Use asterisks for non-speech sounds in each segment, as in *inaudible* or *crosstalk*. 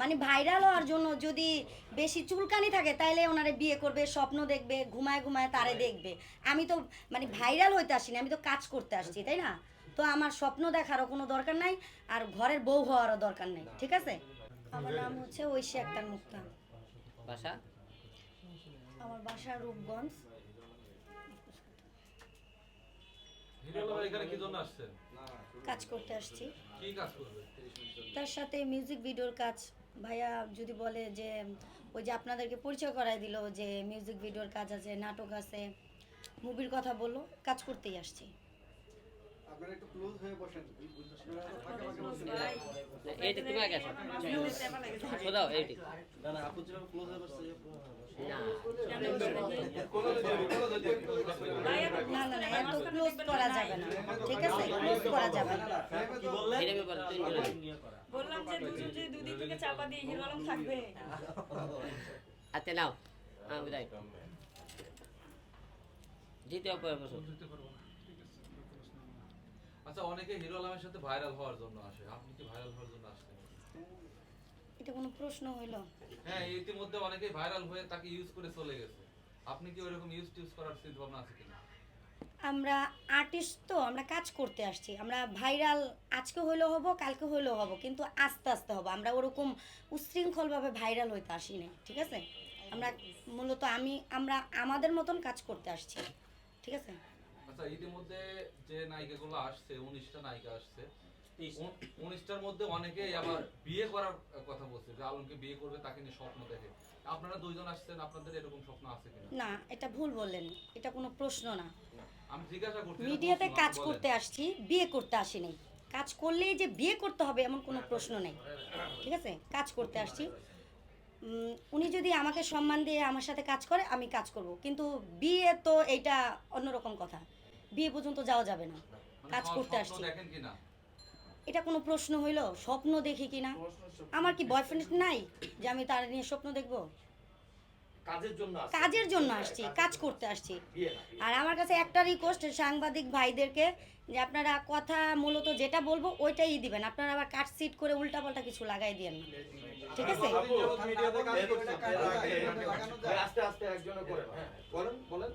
মানে ভাইরাল হওয়ার জন্য যদি বেশি চুলকানি থাকে তাইলে ওনারে বিয়ে করবে স্বপ্ন দেখবে ঘুমায় ঘুমায় তারে দেখবে। আমি তো মানে ভাইরাল হইতে আসিনি আমি তো কাজ করতে আসছি তাই না? তো আমার স্বপ্ন দেখারও কোনো দরকার নাই আর ঘরের বউ হওয়ারও দরকার নেই ঠিক আছে? আমার নাম হচ্ছে ঐশী আক্তার মুক্তা বাসা? আমার বাসা রূপগঞ্জ। হিরোলা ভাই এখানে কি জন্য আসছেন? কাজ করতে আসছি। কি কাজ করবে? তার সাথে মিউজিক ভিডিওর কাজ। ভাইয়া যদি বলে যে, ওই যে আপনাদেরকে পরিচয় করাই দিল যে মিউজিক ভিডিওর কাজ আছে, নাটক আছে মুভির কথা বলল, কাজ করতেই আসছি। আপনারা একটু ক্লোজ হয়ে বসেন। এইটি তুমি আগে আসো। সোদাও এইটি না না আপু যেভাবে ক্লোজ হয়ে বসছে না কোনো যদি কোনো যদি না না না এত ক্লোজ করা যাবে না। ঠিক আছে? ক্লোজ করা যাবে না। এটা ব্যাপারে তুমি বললাম যে দুজন যে দুদিক থেকে চাপা দিয়ে হিরো আলম থাকবে। আচ্ছা নাও। হ্যাঁ বিদায় দ্বিতীয় পরে বসো দিতে পারব না। আচ্ছা অনেকে হিরো আলমের সাথে ভাইরাল হওয়ার জন্য আসে। আপনি কি ভাইরাল হওয়ার জন্য আসছেন এটা কোনো প্রশ্ন হইল? হ্যাঁ ইতিমধ্যে অনেকেই ভাইরাল হয়ে তাকে ইউজ করে চলে গেছে। আপনি কি ওইরকম ইউজ টিউজ করার চিন্তা ভাবনা আছে কিনা? আমরা আর্টিস্ট তো আমরা কাজ করতে আসছি। আমরা ভাইরাল আজকে হইলেও হব কালকে হইলেও হব কিন্তু আস্তে আস্তে হব। আমরা ওরকম উচ্ছৃঙ্খলভাবে ভাইরাল হইতে আসি না ঠিক আছে? আমরা মূলত আমি আমরা আমাদের মতন কাজ করতে আসছি ঠিক আছে? আচ্ছা ইতিমধ্যে যে নায়িকাগুলো আসছে উনিশটা নায়িকা আসছে উনিশটার মধ্যে অনেকেই আবার বিয়ে করার কথা বলছে যে আলমকে বিয়ে করবে তাকে নিয়ে স্বপ্ন দেখে। আপনারা দুইজন আসছেন আপনাদের এরকম স্বপ্ন আছে কিনা? না এটা ভুল বললেন। এটা কোনো প্রশ্ন না। আমি জিজ্ঞাসা করছি মিডিয়াতে কাজ করতে আসছি বিয়ে করতে আসিনি। কাজ করলেই যে বিয়ে করতে হবে এমন কোনো প্রশ্ন নেই। ঠিক আছে? কাজ করতে আসছি। উম, উনি যদি আমাকে সম্মান দিয়ে আমার সাথে কাজ করে আমি কাজ করব। কিন্তু বিয়ে তো এইটা অন্যরকম কথা। বিয়ে পর্যন্ত যাওয়া যাবে না। মানে কাজ করতে আসছি। এটা কোনো প্রশ্ন হইল? স্বপ্ন দেখি কিনা? আমার কি বয়ফ্রেন্ড নাই যে আমি তার নিয়ে স্বপ্ন দেখব? কাজের জন্য আসছে। কাজের জন্য আসছি কাজ করতে আসছি। আর আমার কাছে একটা রিকোয়েস্ট সাংবাদিক ভাইদেরকে যে আপনারা কথা মূলত যেটা বলব ওইটাই দিবেন। আপনারা আবার কাট সিট করে উল্টাপাল্টা কিছু লাগাই দিয়েন না। ঠিক আছে। আস্তে আস্তে করে হ্যাঁ বলেন বলেন।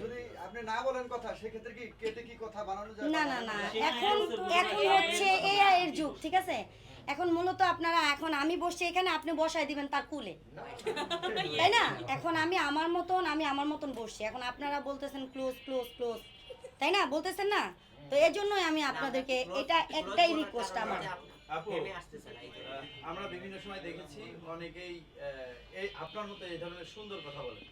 যদি আপনি না বলেন কথা সেক্ষেত্রে কি কেটে কি কথা বানানো যায়? না না না। এখন এখন হচ্ছে এআই এর যুগ ঠিক আছে? এখন মূলত আপনারা এখন আমি বসছি এখানে আপনি বসাই দিবেন তার কুলে। *laughs* তাই না? এখন আমি আমার মতন আমি আমার মতন বসছি। এখন আপনারা বলতেছেন ক্লোজ ক্লোজ ক্লোজ তাই না? বলতেছেন না? তো এই জন্যই আমি আপনাদেরকে এটা একটাই রিকোয়েস্ট আমার। আমরা বিভিন্ন সময় দেখেছি অনেকেই আপনার মতো এই ধরনের সুন্দর কথা বলে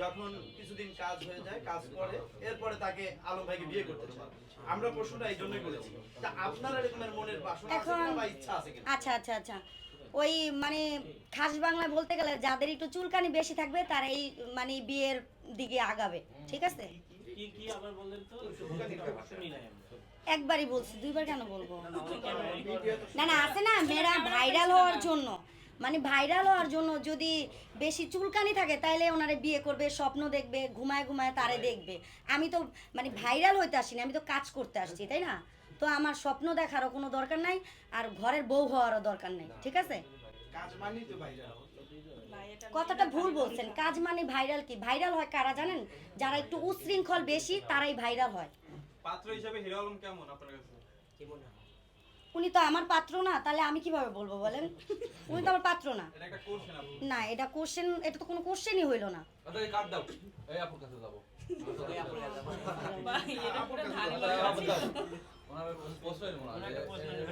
যখন কিছুদিন কাজ হয়ে যায় কাজ করে এরপরে তাকে আলম ভাইকে বিয়ে করতে চায়। আমরা প্রশ্নটা এই জন্যই করেছি। তা আপনার এরকমের মনের বাসনা আছে কিনা বা ইচ্ছা আছে কিনা? আচ্ছা আচ্ছা আচ্ছা। ওই মানে খাস বাংলায় বলতে গেলে যাদের একটু চুলকানি বেশি থাকবে তারা এই মানে বিয়ের দিকে আগাবে। ঠিক আছে। একবারই বলছি দুইবার কেন বলব? না না আছে না মেয়েরা ভাইরাল হওয়ার জন্য। মানে ভাইরাল হওয়ার জন্য যদি বেশি চুলকানি থাকে তাইলে ওনারে বিয়ে করবে স্বপ্ন দেখবে ঘুমায় ঘুমায় তারে দেখবে। আমি তো মানে ভাইরাল হইতে আসিনি আমি তো কাজ করতে আসছি তাই না? তো আমার স্বপ্ন দেখারও কোনো দরকার নাই আর ঘরের বউ হওয়ারও দরকার নেই ঠিক আছে? কাজ মানি তো ভাই ভাই, এটা কথাটা ভুল বলছেন কাজ মানে ভাইরাল কি? ভাইরাল হয় কারা জানেন? যারা একটু উচ্ছৃঙ্খল বেশি তারাই ভাইরাল হয়। পাত্র হিসাবে হিরো আলম কেমন আপনার কাছে? উনি তো আমার পাত্র না তাহলে আমি কীভাবে বলব বলেন? উনি তো আমার পাত্র না। এটা একটা কোশ্চেন আপু। না এটা কোশ্চেন এটা তো কোনো কোশ্চেনই হইল না। এই দাও। এই আপুর কাছে যাব।